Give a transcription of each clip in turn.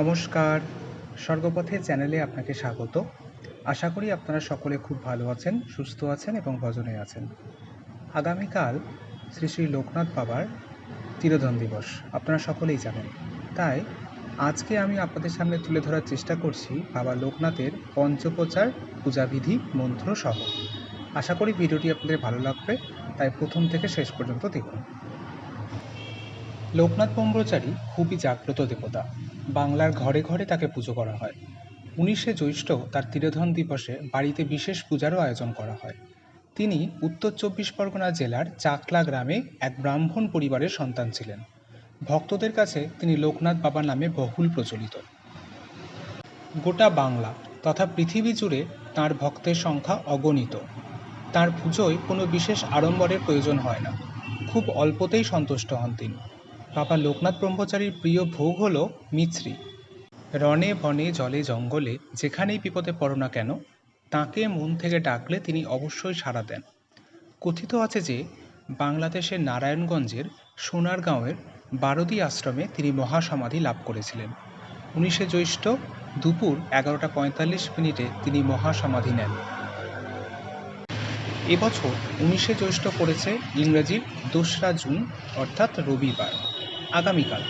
নমস্কার। স্বর্গপথের চ্যানেলে আপনাকে স্বাগত। আশা করি আপনারা সকলে খুব ভালো আছেন, সুস্থ আছেন এবং ভজনে আছেন। আগামীকাল শ্রী শ্রী লোকনাথ বাবার তিরোধন দিবস, আপনারা সকলেই জানেন। তাই আজকে আমি আপনাদের সামনে তুলে ধরার চেষ্টা করছি বাবা লোকনাথের পঞ্চপ্রচার পূজাবিধি মন্ত্র সহ আশা করি ভিডিওটি আপনাদের ভালো লাগবে, তাই প্রথম থেকে শেষ পর্যন্ত দেখুন। লোকনাথ ব্রহ্মচারী খুবই জাগ্রত দেবতা। বাংলার ঘরে ঘরে তাকে পুজো করা হয়। উনিশে জ্যৈষ্ঠ তার তিরোধন দিবসে বাড়িতে বিশেষ পূজারও আয়োজন করা হয়। তিনি উত্তর চব্বিশ পরগনা জেলার চাকলা গ্রামে এক ব্রাহ্মণ পরিবারের সন্তান ছিলেন। ভক্তদের কাছে তিনি লোকনাথ বাবা নামে বহুল প্রচলিত। গোটা বাংলা তথা পৃথিবী জুড়ে তাঁর ভক্তের সংখ্যা অগণিত। তার পুজোয় কোনো বিশেষ আড়ম্বরের প্রয়োজন হয় না। খুব অল্পতেই সন্তুষ্ট হন তিনি। বাবা লোকনাথ ব্রহ্মচারীর প্রিয় ভোগ হল মিছরি। রনে বনে জলে জঙ্গলে, যেখানেই বিপদে পড়ো না কেন, তাকে মন থেকে ডাকলে তিনি অবশ্যই সাড়া দেন। কথিত আছে যে, বাংলাদেশের নারায়ণগঞ্জের সোনারগাঁওয়ের বারদী আশ্রমে তিনি মহাসমাধি লাভ করেছিলেন। উনিশে জ্যৈষ্ঠ দুপুর এগারোটা পঁয়তাল্লিশ মিনিটে তিনি মহাসমাধি নেন। এবছর উনিশে জ্যৈষ্ঠ পড়েছে ইংরেজির দোসরা জুন, অর্থাৎ রবিবার। আগামীকাল।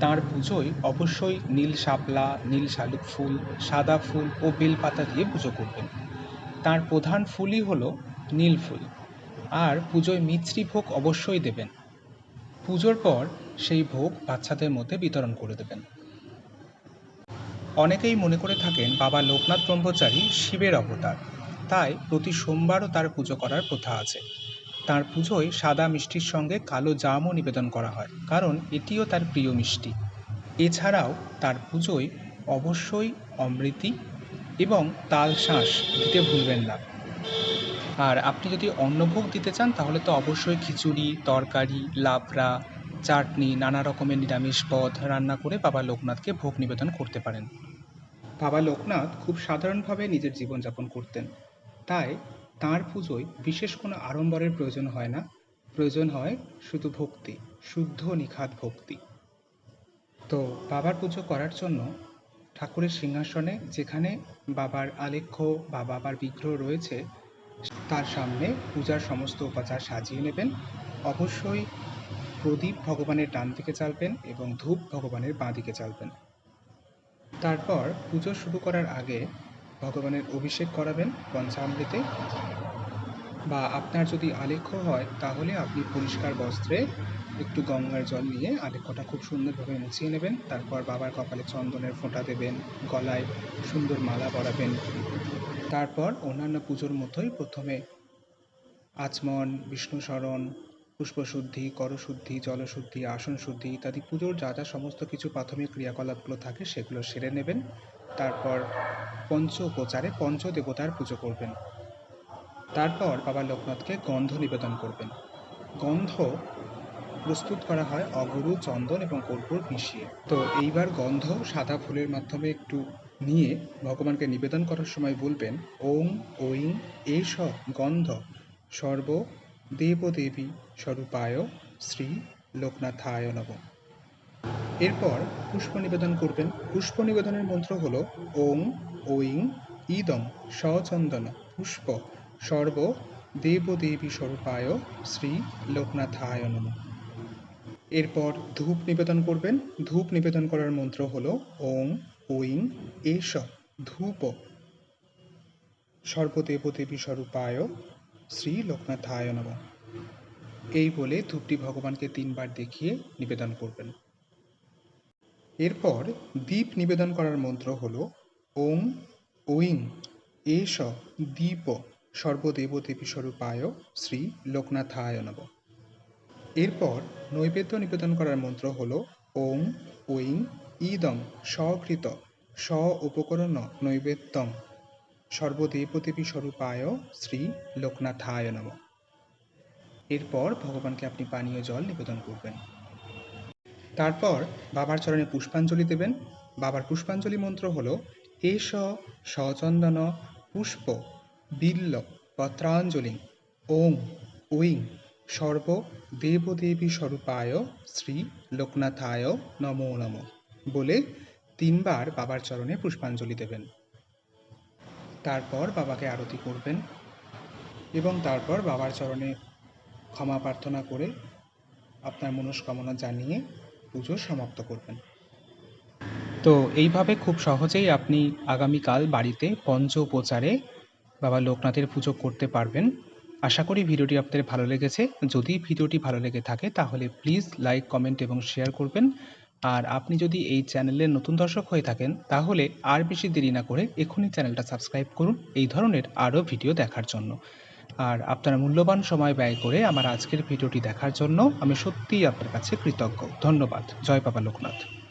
তাঁর পুজোয় অবশ্যই নীল শাপলা, নীল শালুক ফুল, সাদা ফুল ও বেলপাতা দিয়ে পুজো করবেন। তার প্রধান ফুলই হলো নীল ফুল। আর পুজোয় মিছরি ভোগ অবশ্যই দেবেন। পুজোর পর সেই ভোগ বাচ্চাদের মধ্যে বিতরণ করে দেবেন। অনেকেই মনে করে থাকেন বাবা লোকনাথ ব্রহ্মচারী শিবের অবতার। তাই প্রতি সোমবারও তার পুজো করার প্রথা আছে। তার পুজোয় সাদা মিষ্টির সঙ্গে কালো জামও নিবেদন করা হয়, কারণ এটিও তার প্রিয় মিষ্টি। এছাড়াও তার পুজোয় অবশ্যই অমৃতি এবং তাল শাঁস দিতে ভুলবেন না। আর আপনি যদি অন্নভোগ দিতে চান, তাহলে তো অবশ্যই খিচুড়ি, তরকারি লাবড়া চাটনি, নানা রকমের নিরামিষ পদ রান্না করে বাবা লোকনাথকে ভোগ নিবেদন করতে পারেন। বাবা লোকনাথ খুব সাধারণভাবে নিজের জীবনযাপন করতেন। তাই তাঁর পুজোয় বিশেষ কোনো আড়ম্বরের প্রয়োজন হয় না। প্রয়োজন হয় শুধু ভক্তি, শুদ্ধ নিখাত ভক্তি। তো বাবার পুজো করার জন্য ঠাকুরের সিংহাসনে যেখানে বাবার আলেখ্য বা বাবার বিগ্রহ রয়েছে, তার সামনে পূজার সমস্ত উপাচার সাজিয়ে নেবেন। অবশ্যই প্রদীপ ভগবানের ডান দিকে চালবেন এবং ধূপ ভগবানের বাঁ দিকে চালবেন। তারপর পুজো শুরু করার আগে ভগবানের অভিষেক করাবেন পঞ্চামৃতে। বা আপনার যদি আলেখ্য হয়, তাহলে আপনি পরিষ্কার বস্ত্রে একটু গঙ্গার জল নিয়ে আলেখ্যটা খুব সুন্দরভাবে মুছিয়ে নেবেন। তারপর বাবার কপালে চন্দনের ফোঁটা দেবেন, গলায় সুন্দর মালা পরাবেন। তারপর অন্যান্য পুজোর মতোই প্রথমে আচমন বিষ্ণু স্মরণ পুষ্পশুদ্ধি, করশুদ্ধি, জলশুদ্ধি আসন শুদ্ধি ইত্যাদি পুজোর যা যা সমস্ত কিছু প্রাথমিক ক্রিয়াকলাপগুলো থাকে সেগুলো সেরে নেবেন। তারপর পঞ্চ উপচারে পঞ্চদেবতার পুজো করবেন। তারপর বাবা লোকনাথকে গন্ধ নিবেদন করবেন। গন্ধ প্রস্তুত করা হয় অগরু, চন্দন এবং কর্পূর মিশিয়ে। তো এইবার গন্ধ সাদা ফুলের মাধ্যমে একটু নিয়ে ভগবানকে নিবেদন করার সময় বলবেন ওং ঐং, এষ গন্ধ সর্ব দেবদেবী স্বরূপায় শ্রী লোকনাথায় নব এরপর পুষ্প নিবেদন করবেন। পুষ্প নিবেদনের মন্ত্র হল ওং, ঐং, ইদম, সচন্দন, পুষ্প, সর্ব দেবদেবী স্বরূপায় শ্রী লোকনাথায় নম। এরপর ধূপ নিবেদন করবেন। ধূপ নিবেদন করার মন্ত্র হল ওং, ঐং এষ ধূপ। সর্বদেবদেবী স্বরূপায় শ্রী লোকনাথায় নম। এই বলে ধূপটি ভগবানকে তিনবার দেখিয়ে নিবেদন করবেন। এরপর দীপ নিবেদন করার মন্ত্র হল ওং ঐং এষ দীপ সর্বদেবদেবী স্বরূপায় শ্রী লোকনাথায় নব এরপর নৈবেদ্য নিবেদন করার মন্ত্র হল ওং ঐং ইদং স্বকৃত স্ব উপকরণ নৈবেদ্যং সর্বদেবদেবী স্বরূপায় শ্রী লোকনাথায় নম। এরপর ভগবানকে আপনি পানীয় জল নিবেদন করবেন। তারপর বাবার চরণে পুষ্পাঞ্জলি দেবেন। বাবার পুষ্পাঞ্জলি মন্ত্র হল, এষ সচন্দন পুষ্প বিল্ল পত্রাঞ্জলি ওং উইং সর্ব দেবদেবী স্বরূপায় শ্রী লোকনাথায় নমো নম বলে তিনবার বাবার চরণে পুষ্পাঞ্জলি দেবেন। তারপর বাবাকে আরতি করবেন এবং তারপর বাবার চরণে ক্ষমা প্রার্থনা করে আপনার মনস্কামনা জানিয়ে পুজো সমাপ্ত করবেন। তো এইভাবে খুব সহজেই আপনি আগামীকাল বাড়িতে পঞ্চ উপচারে বাবা লোকনাথের পুজো করতে পারবেন। আশা করি ভিডিওটি আপনাদের ভালো লেগেছে। যদি ভিডিওটি ভালো লেগে থাকে তাহলে প্লিজ লাইক, কমেন্ট এবং শেয়ার করবেন। আর আপনি যদি এই চ্যানেলের নতুন দর্শক হয়ে থাকেন, তাহলে আর বেশি দেরি না করে এখনই চ্যানেলটা সাবস্ক্রাইব করুন এই ধরনের আরও ভিডিও দেখার জন্য। আর আপনার মূল্যবান সময় ব্যয় করে আমার আজকের ভিডিওটি দেখার জন্য আমি সত্যিই আপনার কাছে কৃতজ্ঞ। ধন্যবাদ। জয় বাবা লোকনাথ।